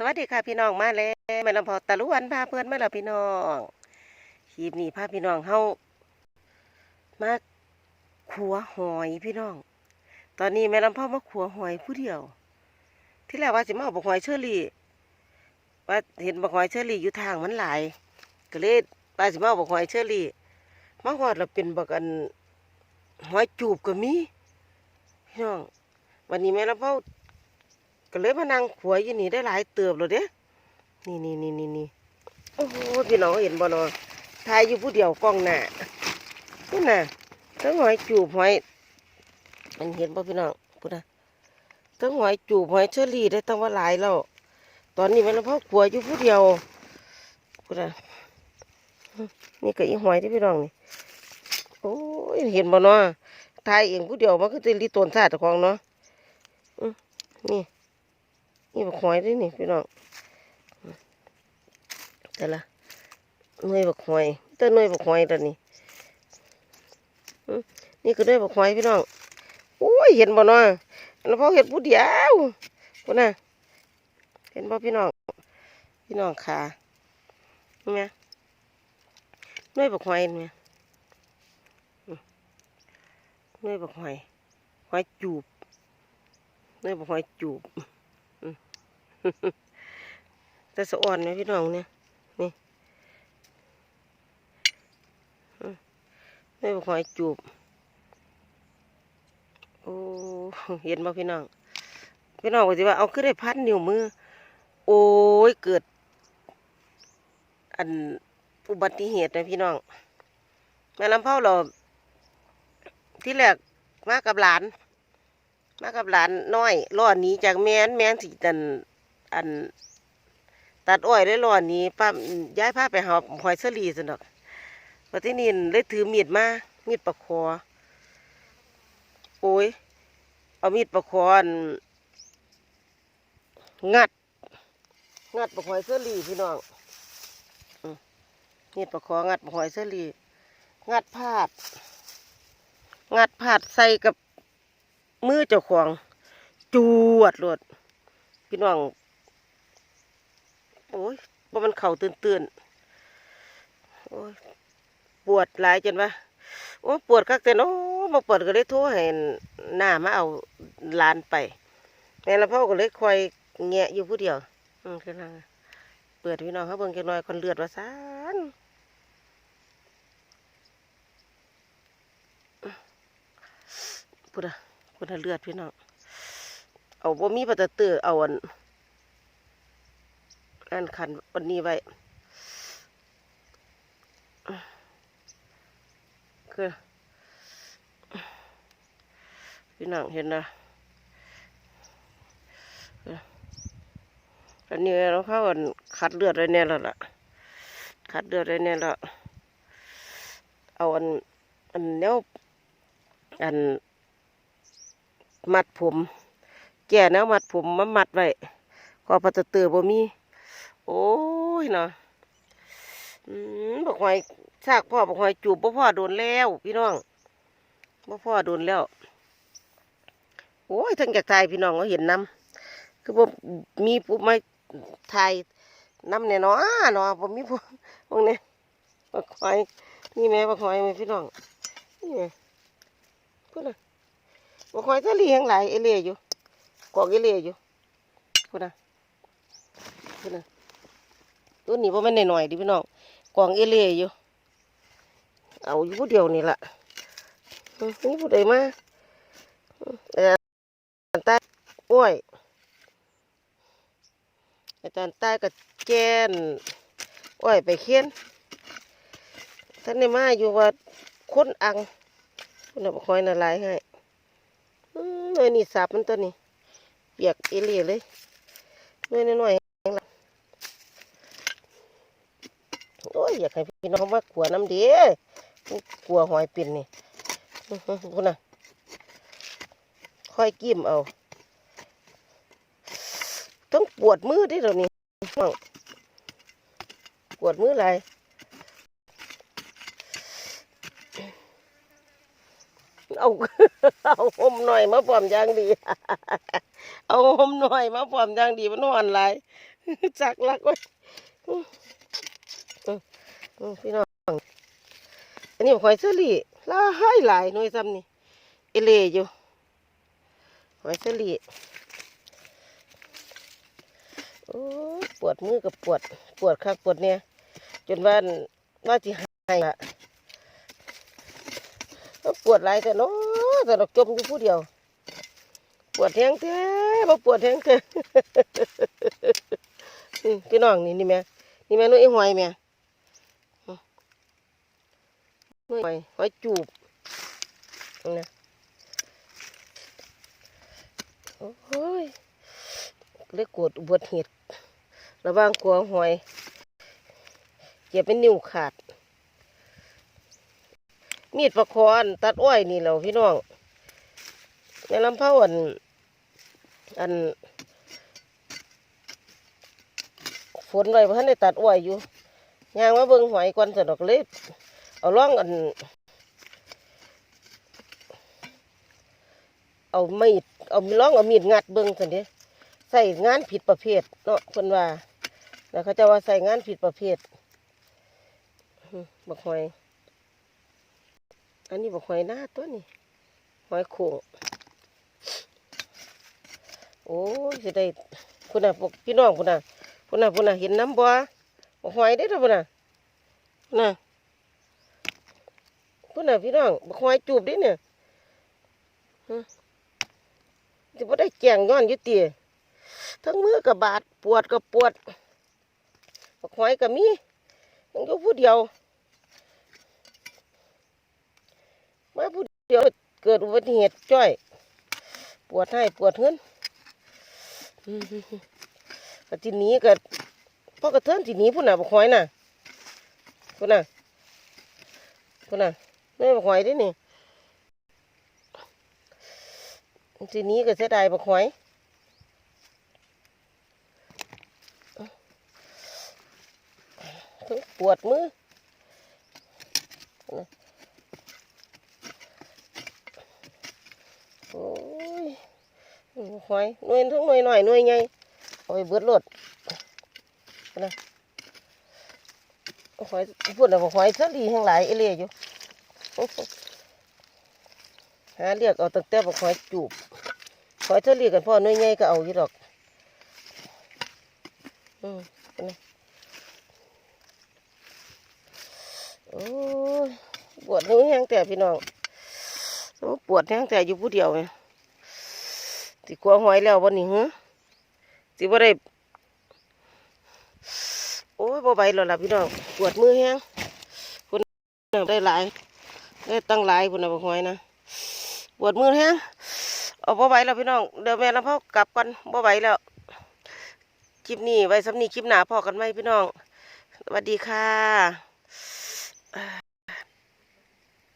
สวัสดีค่ะพี่น้องมาแล้วแม่ลำพอตะลุวันพาเพื่อนมาแล้วพี่น้องคลิปนี้พาพี่น้องเฮามาขัวหอยพี่น้อง ตอนนี้แม่ลำพ่อมาขัวหอยผู้เดียว ที่แรกว่าสิมาเอาบกหอยเชอรี่ว่าเห็นบกหอยเชอรี่อยู่ทางมันหลายก็เลยว่าสิมาเอาบกหอยเชอรี่มาหอดเราเป็นบักอันหอยจูบก็มีพี่น้อง วันนี้แม่ลำพ่อ ก็เลยมานั่งขัวอยู่นี่ได้หลายเติบเลยเด้นี่นี่นี่นี่นี่โอ้โหพี่น้องเห็นบ่เนาะถ่ายอยู่ผู้เดียวกล้องหน้านี่น่ะทั้งหอยจูบหอยมันเห็นบ่พี่น้องพูดนะทั้งหอยจูบหอยเชอรี่ได้ตั้งว่าหลายแล้วตอนนี้มันพ่อขัวอยู่ผู้เดียวพูดนะนี่ก็อีหอยที่พี่น้องนี่โอ้ยเห็นบ่เนาะถ่ายเองผู้เดียวมันก็จะรีตนซาตะของเนาะนี่ นี่บักหอยด้วยนี่พี่น้องแต่ละหน่วยบักหอยแต่หน่วยบักหอยตัวนี้นี่ก็หน่วยบักหอยพี่น้องโอ้ยเห็นบ่เนาะแล้วพอเห็นผู้เดียวคนน่ะเห็นบ่พี่น้องพี่น้องขาเห็นไหมหน่วยบักหอยเหนไหมอื้อหน่วยบักหอยหอยจูบหน่วยบักหอยจูบ แต่สะอ่อนไหมพี่น้องเนี่ยนี่ไม่บอกหอยจูบโอ้เห็นบ่พี่น้อง พี่น้องว่าสิว่าเอาขึ้นได้พันนิ้วมือ โอ้ยเกิด อันอุบัติเหตุนะพี่น้องแม่ลำเผาเราที่แรกมากับหลาน มากับหลานน้อยล่อหนีจากแม่นแม่นสิตัน อัน ตัดอ้อยเลยล่อนี้ป้าย้ายผ้าไปหาหอยเสลีสนอกวันที่นี่เลยถือมีดมา มีดปะคอ โอ้ย เอามีดปะคออันงัด งัดปะหอยเสลีพี่น้องมีดปะคองัดปะหอยเสลีงัดพาด งัดพาดใส่กับมือเจ้าของ จวดโลดพี่น้อง โอ้ยว่ามันเข่าตื่นตื่นๆโอ้ยปวดหลายจนว่าโอ้ปวดคักแต่เนาะมาปวดก็เลยโทรให้หน้ามาเอาลานไปแม่ละพ่อก็เลยคอยแงะอยู่ผู้เดียว อืมคือนังเปิดพี่น้องเขาเบิ่งจักหน่อยคนเลือดว่าซานพูดอะพูดอะเลือดพี่น้องเอาบ่มีปัตเตอร์เอาอัน อันขันวันนี้ไว้คือพี่น้องเห็นนะอันนี้เราเข้าอันคัดเลือดไว้แน่แล้วล่ะคัดเลือดไว้แน่แล้วเอาอันอันเนี้ยอันมัดผม แก่แนวมัดผมมามัดไว้ก็ปัตเตอร์บ่มี โอ้ยเนาะบอกหอยซากพ่อบอกหอยจูบบ่พ่อโดนแล้วพี่น้องบ่พ่อโดนแล้ว โอ้ยทั้งจากไทยพี่น้องก็เห็นน้ำคือบ่มีผู้มาไทยน้ำเนี่ยเนาะเนาะบ่มีผู้พวกนี้บอกหอยนี่แม่บอกหอยแม่พี่น้องนี่แม่พูดนะบอกหอยทะเลยังหลายเอเล่อยู่กอกเอเล่อยู่พูดนะพุ่นน่ะ ตัวนี้พ่อแม่นหน่อยๆดิพี่น้องกองเอเล่อยู่เอาอยู่ผู้เดียวนี่แหละนี่ผู้ใดมาอืมอาจารย์ใต้อ้วยอาจารย์ใต้กับแกนอ้อยไปเคียนท่านในมาอยู่ว่าคนอังคุณน่ะบอกคอยน่ะหลายให้อืมหน่วยนี่สับมันตัวนี้เปียกเอเล่เลยหน่วยน้อยๆ โอยากให้พี่น้องมาขัวน้ำเดีขัวหอยปิ่นนี่อื้อหือพูนะค่อยกิ้มเอา ต้องปวดมือเดิเรานี่น้องปวดมืออะไรเอาเอาหอมหน่อยมาพร้อมย่างดี เอาหอมหน่อยมาพร้อมย่างดีมันหอนหลายจักลักไว้ พี่น้อง อันนี้หอยเชอรี่หลายหลายหน่วยซ้ำนี่ เอเลอยู่ หอยเชอรี่โอ้ปวดมือกับปวด ปวดคักปวดเนี่ย จนว่าว่าสิหายละปวดหลายแต่เนาะแต่เราจมอยู่ผู้เดียว ปวดแทงแท้มาปวดแทงแท้พี่น้องนี่นี่แม่นี่แม่นุ้ยหอยแม่อืม นุ้ยหอยจูบนะโอ้ยเลยกดอุบัติเหตุระว่างกลัวหอยเจ็บเป็นนิ้วขาด มีดประคอนตัดอ้อยนี่แหล้วพี่น้องในลำเผาอัน อันฝนไว้พันได้ตัดอ้อยอยู่ยางมาเบิ่งหอยก่อนสะดอกเล็ เอาล่องอัน เอามีดเอาล่องเอามีดงัดเบิ่งสันเด้ใส่งานผิดประเภทเนาะเพิ่นว่าแล้วเขาจะว่าใส่งานผิดประเภทบักหอย อันนี้บอกหอยหน้าตัวนี่หอยโขงโอ้ยสิได้พุ่นน่ะพวกพี่น้องพุ่นน่ะพุ่นน่ะพุ่นน่ะเห็นน้ำบ่บอกหอยได้อเด้อพุ่นน่ะพุ่นน่ะ พุ่นน่ะพี่น้องบอกหอยจูบดิเนี่ยฮะจะบ่ได้แกงย้อนยู่ติทั้งมือกับบาดปวดกับปวดบอกหอยก็มียังอยู่ผู้เดียวมาผู้เดียวเกิดอุบัติเหตุจ้อย ปวดให้ปวดเงินอืมก็ทีนี้ก็พ่อกระเทินทีนี้พุ่นน่ะบกหอยน่ะพุ่นน่ะพุ่นน่ะ นี่บกหอยเดินี่ทีนี้ก็เสียดายบกหอยทั้งปวดมือโอ้ยหอยหน่วยทั้งหน่วยหน่อยหน่วยใหญ่เอาไปเบิดรถนะหอยพูดแล้วหอยเสลีทั้งหลายเอเลียอยู่ หาเรียกเอาตั้งแต่บอกหอยจูบหอยเสลีกันพ่อหน่วยใหญ่ก็เอาอยู่ดอก อืมนะโอ้ปวดนิ้วแห้งแต่พี่น้องปวดแห้งแต่อยู่ผู้เดียวไงสิกลัวหอยแล้ววันนี้ฮะสิบ่ได้โอ้ยบ่ไหวแล้วล่ะพี่น้องปวดมือแห้งคุณได้หลาย ได้ตั้งหลายพุ่น่ะบ่หอยนะปวดมือแห้งเอาบ่ไหวแล้วพี่น้องเดี๋ยวแม่น้ำพ่อกลับกันบ่ไหวแล้วคลิปนี้ไว้สำนีคลิปหนาพอกันไหมพี่น้องสวัสดีค่ะ